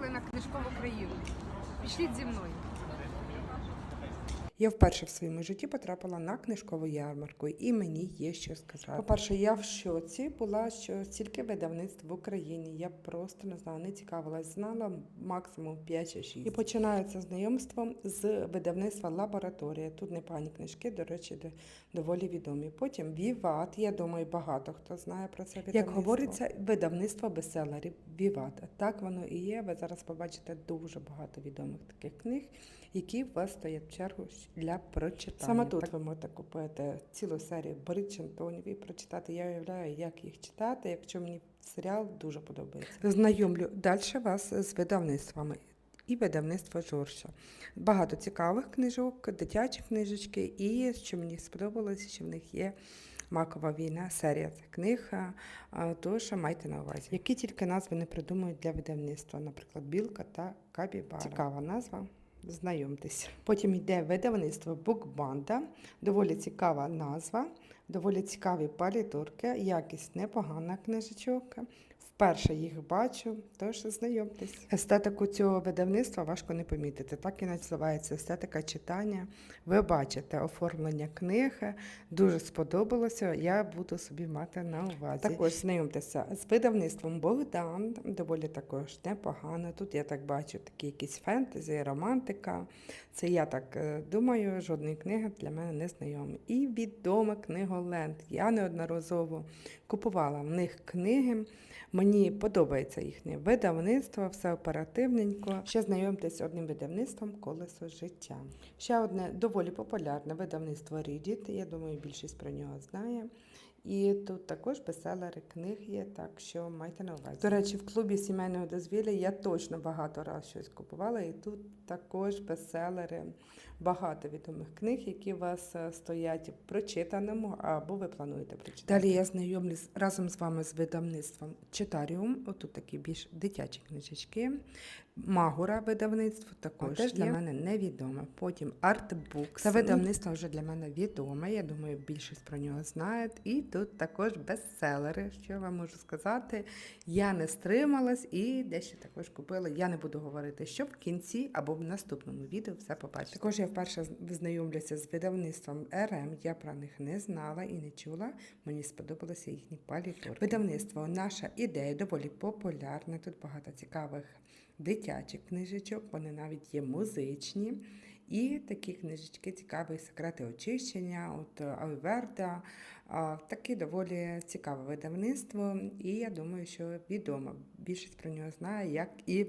приїхали на книжкову країну. Пішліть зі мною. Я вперше в своєму житті потрапила на книжкову ярмарку, і мені є що сказати. По-перше, я в шоці була, що стільки видавництв в Україні. Я просто не знала, не цікавилась, знала максимум 5 чи 6. І починається знайомство з видавництва лабораторія. Тут непогані книжки, до речі, де доволі відомі. Потім Віват. Я думаю, багато хто знає про це видавництво. Як говориться, видавництво бестселерів Віват. Так воно і є. Ви зараз побачите дуже багато відомих таких книг, які у вас стоять в чергу для прочитання. Саме тут ви можете купити цілу серію Боричантонів і прочитати. Я уявляю, як їх читати, якщо мені серіал дуже подобається. Знайомлю далі вас з видавництвами. І видавництво Жоржа. Багато цікавих книжок, дитячі книжечки, і що мені сподобалося, що в них є Макова війна, серія цих книг. Тож майте на увазі. Які тільки назви не придумують для видавництва, наприклад, Білка та Кабібара. Цікава назва. Знайомтесь. Потім йде видавництво Букбанда, доволі цікава назва, доволі цікаві палітурки, якість непогана книжечок. Вперше їх бачу, тож знайомтесь. Естетику цього видавництва важко не помітити. Так і називається естетика читання. Ви бачите оформлення книг. Дуже сподобалося. Я буду собі мати на увазі. Також знайомтеся з видавництвом Богдан. Доволі також непогано. Тут я так бачу такі якісь фентезі, романтика. Це я так е, думаю, жодної книги для мене не знайомі. І відома книголенд. Я неодноразово купувала в них книги. Мені подобається їхнє видавництво, все оперативненько. Ще знайомтесь з одним видавництвом Колесо життя. Ще одне доволі популярне видавництво Рідіт. Я думаю, більшість про нього знає. І тут також бестселери книг є, так що майте на увазі. До речі, в клубі сімейного дозвілля я точно багато раз щось купувала, і тут також бестселери, багато відомих книг, які у вас е, стоять в прочитаному або ви плануєте прочитати. Далі я знайомлюсь разом з вами з видавництвом Читаріум. Отут такі більш дитячі книжечки. Магура видавництво також теж для мене невідоме. Потім Артбукс. Це видавництво вже для мене відоме. Я думаю, більшість про нього знають. І тут також бестселери, що я вам можу сказати. Я не стрималась і дещо також купила. Я не буду говорити, що в кінці або в наступному відео все побачите. Також я вперше знайомлюся з видавництвом РМ. Я про них не знала і не чула. Мені сподобалися їхні палітурки. Видавництво наша ідея доволі популярне. Тут багато цікавих дитячих книжечок, вони навіть є музичні. І такі книжечки цікаві секрети очищення, от Айверда. Таке доволі цікаве видавництво, і я думаю, що відомо. Більшість про нього знає, як і